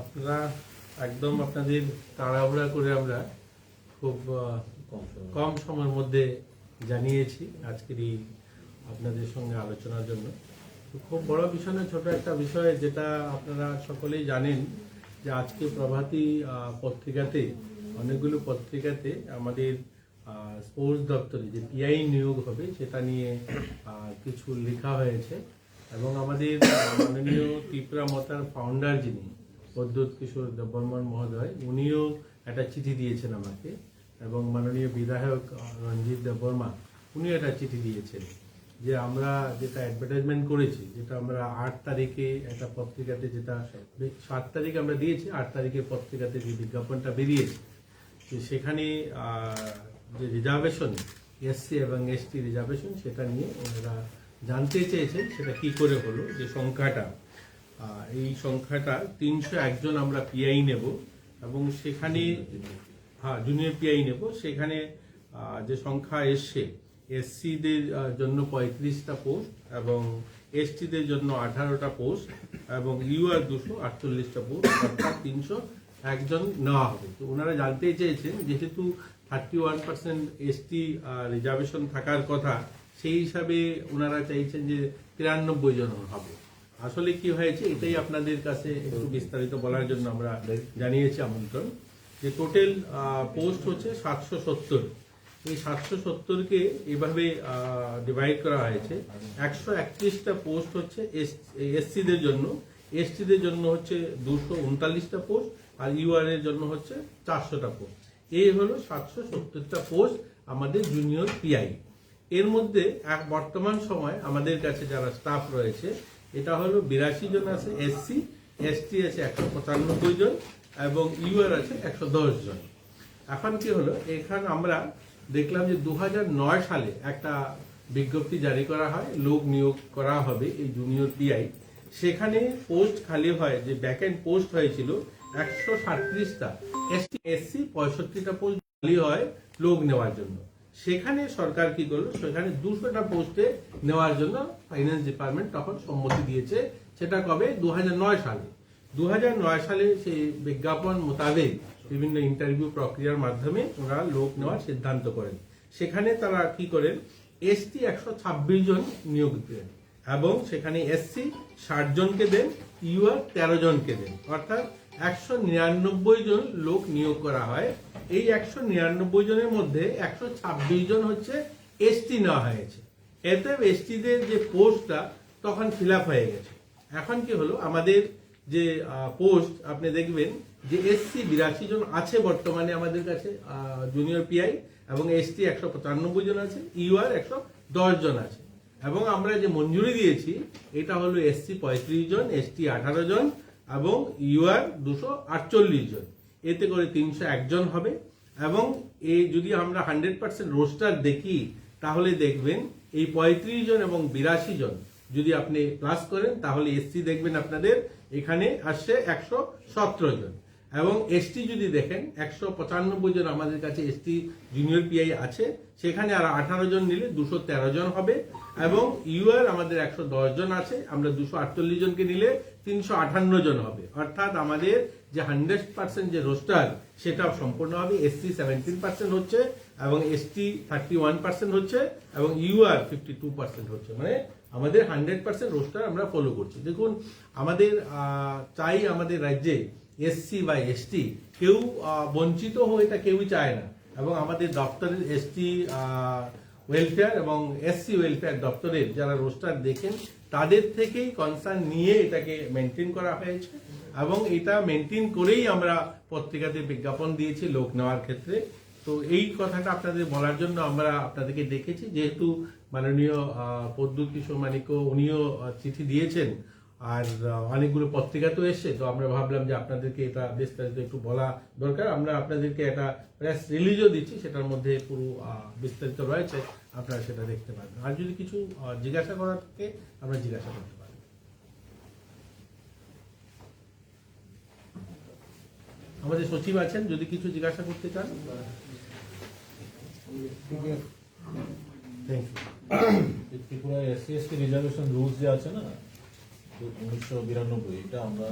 আপনারা একদম আপনাদের তাড়াহুড়া করে আমরা খুব কম সময়ের মধ্যে। জানিয়েছি আজকের এই আপনাদের সঙ্গে আলোচনার জন্য। খুব বড় বিষয় না ছোট একটা বিষয় যেটা আপনারা সকলেই জানেন যে আজকে প্রভাতী পত্রিকাতে অনেকগুলো পত্রিকাতে আমাদের স্পোর্টস দপ্তরে যে পিআই নিয়োগ হবে সেটা নিয়ে কিছু লেখা হয়েছে। এবং আমাদের মাননীয় ত্রিপুরা মতার ফাউন্ডার যিনি প্রদ্যুৎ কিশোর দেববর্মন মহোদয়, উনিও একটা চিঠি দিয়েছেন আমাকে, এবং মাননীয় বিধায়ক রঞ্জিত দেববর্মা, উনিও একটা চিঠি দিয়েছেন যে আমরা যেটা অ্যাডভার্টাইজমেন্ট করেছি, যেটা আমরা আট তারিখে একটা পত্রিকাতে যেটা সাত তারিখে আমরা দিয়েছি, আট তারিখে পত্রিকাতে যে বিজ্ঞাপনটা বেরিয়েছে, যে সেখানে যে রিজার্ভেশন এসসি এবং এসটি রিজার্ভেশন সেটা নিয়ে ওনারা জানতে চেয়েছেন, সেটা কি করে হলো, যে সংখ্যাটা এই সংখ্যাটা তিনশো একজন আমরা পিআই নেব এবং সেখানে হ্যাঁ জুনিয়র পিআই নেব। সেখানে যে সংখ্যা এসছে, এসসিদের জন্য পঁয়ত্রিশটা পোস্ট এবং এসটিদের জন্য আঠারোটা পোস্ট এবং ইউআর দুশো আটচল্লিশটা পোস্ট অর্থাৎ তিনশো একজন নেওয়া হবে। তো ওনারা জানতে চেয়েছেন, যেহেতু thirty one percent ST reservation থাকার কথা, সেই হিসাবে ওনারা চাইছেন যে তিরানব্বই জন হবে। আসলে কি হয়েছে এটাই আপনাদের কাছে একটু বিস্তারিত বলার জন্য আমরা জানিয়েছি আমন্ত্রণ। যে টোটাল পোস্ট হচ্ছে সাতশো সত্তর। এই সাতশো সত্তরকে এভাবে ডিভাইড করা হয়েছে। একশো একত্রিশটা পোস্ট হচ্ছে এসসিদের জন্য। এসটিদের জন্য হচ্ছে দুশো উনতাল্লিশটা পোস্ট আর ইউআর এর জন্য হচ্ছে চারশোটা পোস্ট এই হলো সাতশো সত্তরটা পোস্ট আমাদের জুনিয়র পিআই এর মধ্যে এক বর্তমান সময় আমাদের কাছে যারা স্টাফ রয়েছে এটা হলো বিরাশি জন আছে এসসি এসটি আছে একশো পঁচানব্বই জন এবং ইউআর আছে একশো দশ জন। এখন কি হলো? এখানে আমরা দেখলাম যে দু হাজার নয় সালে একটা বিজ্ঞপ্তি জারি করা হয়, লোক নিয়োগ করা হবে এই জুনিয়র পিআই সেখানে পোস্ট খালি হয়, যে ব্যাকএন্ড পোস্ট হয়েছিল একশো সাতত্রিশটা এসটি এসসি পঁয়ষট্টিটা পোস্ট খালি হয় লোক নেওয়ার জন্য। সেখানে সরকার কি করল? সেখানে দুশোটা পোস্টে নেওয়ার জন্য ফাইন্যান্স ডিপার্টমেন্ট তখন সম্মতি দিয়েছে। সেটা কবে? দু হাজার নয় সালে। দু হাজার নয় সালে সেই বিজ্ঞাপন মোতাবেক বিভিন্ন ইন্টারভিউ প্রক্রিয়ার মাধ্যমে ওনারা লোক নেওয়ার সিদ্ধান্ত করেন। সেখানে তারা কি করেন? এসটি একশো ছাব্বিশ জন নিয়োগ দেন এবং সেখানে এসসি ষাট জনকে দেন ইউআর তেরো জনকে দেন। অর্থাৎ একশো নিরানব্বই জন লোক নিয়োগ করা হয়। এই একশো নিরানব্বই জনের মধ্যে একশো ছাব্বিশ জন হচ্ছে এসটি নেওয়া হয়েছে। এতে এসটিদের যে পোস্টটা, তখন ফিল হয়ে গেছে। এখন কি হলো? আমাদের যে পোস্ট, আপনি দেখবেন যে এসসি বিরাশি জন আছে বর্তমানে আমাদের কাছে জুনিয়র পিআই এবং এসটি একশো পঁচানব্বই জন আছে ইউআর একশো দশ জন আছে। এবং আমরা যে মঞ্জুরি দিয়েছি, এটা হলো এসসি পঁয়ত্রিশ জন এসটি আঠারো জন এবং ইউআর দুশো আটচল্লিশ জন। এতে করে তিনশো একজন হবে। এবং এই যদি আমরা হান্ড্রেড পার্সেন্ট রোস্টার দেখি, তাহলে দেখবেন এই পঁয়ত্রিশ জন এবং বিরাশি জন যদি আপনি প্লাস করেন, তাহলে এসসি দেখবেন আপনাদের এখানে আসছে একশো সতেরো জন। এবং এসটি যদি দেখেন, একশো পঁচানব্বই জন আমাদের কাছে এসটি জুনিয়র পিআই আছে। সেখানে আর আঠারো জন নিলে দুশো তেরো জন হবে। এবং ইউআর আমাদের একশো দশ জন আছে, আমরা দুশো আটচল্লিশ জনকে নিলে তিনশো আটান্ন জন হবে। অর্থাৎ আমাদের যে হান্ড্রেড পার্সেন্ট যে রোস্টার সেটা সম্পূর্ণ হবে। এসসি সেভেন্টিন পার্সেন্ট হচ্ছে এবং এসটি থার্টি ওয়ান পার্সেন্ট হচ্ছে এবং ইউআর ফিফটি টু পার্সেন্ট হচ্ছে। মানে আমাদের হান্ড্রেড পার্সেন্ট রোস্টার আমরা ফলো করছি। দেখুন, আমাদের চাই আমাদের রাজ্যে এসসি বা এসটি কেউ বঞ্চিত হয়ে তা কেউই চায় না। এবং আমাদের দপ্তরের এসটি ওয়েলফেয়ার এবং এসসি ওয়েলফেয়ার দপ্তরের যারা রোস্টার দেখেন, তাদের থেকেই কনসার্ন নিয়ে এটাকে মেনটেন করা হয়েছে এবং এটা মেনটেন করেই আমরা পত্রিকাতে বিজ্ঞাপন দিয়েছি লোক নেওয়ার ক্ষেত্রে। তো এই কথাটা আপনাদের বলার জন্য আমরা আপনাদেরকে দেখেছি যেহেতু মাননীয় পদ্মুত কিশোর মানিক উনিও চিঠি দিয়েছেন আর অনেকগুলো পত্রিকাতেও এসছে, তো আমরা ভাবলাম যে আপনাদেরকে এটা বিস্তারিত একটু বলা দরকার। আমরা আপনাদেরকে একটা প্রেস রিলিজও দিচ্ছি, সেটার মধ্যে পুরো বিস্তারিত রয়েছে, আপনারা সেটা দেখতে পারেন আর যদি কিছু জিজ্ঞাসা করার থাকে আমরা জিজ্ঞাসা করতে পারি। আমাদের সচিব আছেন, যদি কিছু জিজ্ঞাসা করতে চান। Thank you Tripura SC ST reservation rules যে আছে না উনিশশো বিরানব্বই এটা আমরা